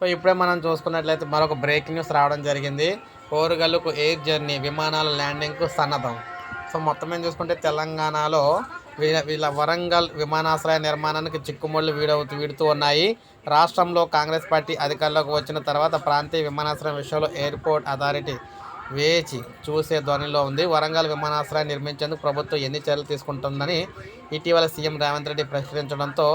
So ఇప్పుడే మనం చూసుకున్నట్లయితే మరొక బ్రేకింగ్ న్యూస్ రావడం జరిగింది. కోరుగల్లుకు ఎయిర్ జర్నీ విమానాల ల్యాండింగ్కు సన్నద్ధం. సో మొత్తం ఏం చూసుకుంటే తెలంగాణలో వీళ్ళ వీళ్ళ వరంగల్ విమానాశ్రయ నిర్మాణానికి చిక్కుముళ్ళు వీడవుతూ వీడుతూ ఉన్నాయి. రాష్ట్రంలో కాంగ్రెస్ పార్టీ అధికారంలోకి వచ్చిన తర్వాత ప్రాంతీయ విమానాశ్రయం విషయంలో ఎయిర్పోర్ట్ అథారిటీ వేచి చూసే ధ్వనిలో ఉంది. వరంగల్ విమానాశ్రయం నిర్మించేందుకు ప్రభుత్వం ఎన్ని చర్యలు తీసుకుంటుందని ఇటీవల సీఎం రేవంత్ రెడ్డి ప్రశ్నించడంతో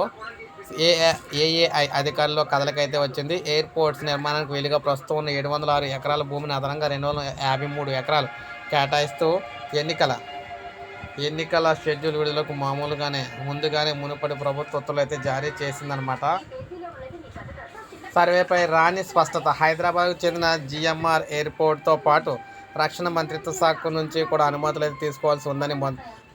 ఏఏఐ అధికారుల్లో కదలకైతే వచ్చింది. ఎయిర్పోర్ట్స్ నిర్మాణానికి వీలుగా ప్రస్తుతం ఉన్న ఏడు వందల ఆరు ఎకరాల భూమిని అదనంగా రెండు వందల యాభై మూడు ఎకరాలు కేటాయిస్తూ ఎన్నికల ఎన్నికల షెడ్యూల్ విడుదలకు మామూలుగానే ముందుగానే మునుపటి ప్రభుత్వ ఉత్తర్వులు అయితే జారీ చేసిందనమాట సర్వేపై రాని స్పష్టత. హైదరాబాద్కు చెందిన జిఎంఆర్ ఎయిర్పోర్ట్తో పాటు రక్షణ మంత్రిత్వ శాఖ నుంచి కూడా అనుమతులు అయితే తీసుకోవాల్సి ఉందని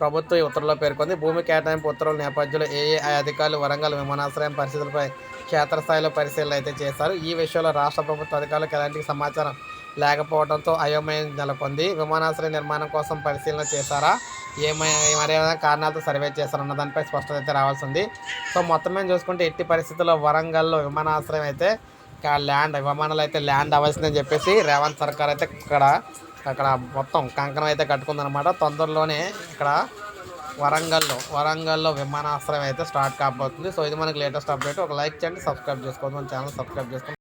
ప్రభుత్వం ఈ ఉత్తర్వులో పేర్కొంది. భూమి కేటాయింపు ఉత్తర్వుల నేపథ్యంలో ఏఏఐ అధికారులు వరంగల్ విమానాశ్రయం పరిస్థితులపై క్షేత్రస్థాయిలో పరిశీలన అయితే చేశారు. ఈ విషయంలో రాష్ట్ర ప్రభుత్వ అధికారులకు ఎలాంటి సమాచారం లేకపోవడంతో అయోమయం నెలకొంది. విమానాశ్రయ నిర్మాణం కోసం పరిశీలన చేశారా? ఏమై మరేమైనా కారణాలతో సర్వే చేశారన్న దానిపై స్పష్టత అయితే రావాల్సి ఉంది. సో మొత్తం మేము చూసుకుంటే ఎట్టి పరిస్థితుల్లో వరంగల్లో విమానాశ్రయం అయితే ల్యాండ్ విమానాలు అయితే ల్యాండ్ అవ్వాల్సిందని చెప్పేసి రేవంత్ సర్కార్ అయితే ఇక్కడ అక్కడ మొత్తం కంకణం అయితే కట్టుకుందనమాట తొందరలోనే ఇక్కడ వరంగల్లో వరంగల్లో విమానాశ్రయం అయితే స్టార్ట్ కాబోతుంది. సో ఇది మనకి లేటెస్ట్ అప్డేట్ ఒక లైక్ చేయండి సబ్స్క్రైబ్ చేసుకోండి. మన ఛానల్ సబ్స్క్రైబ్ చేసుకోండి.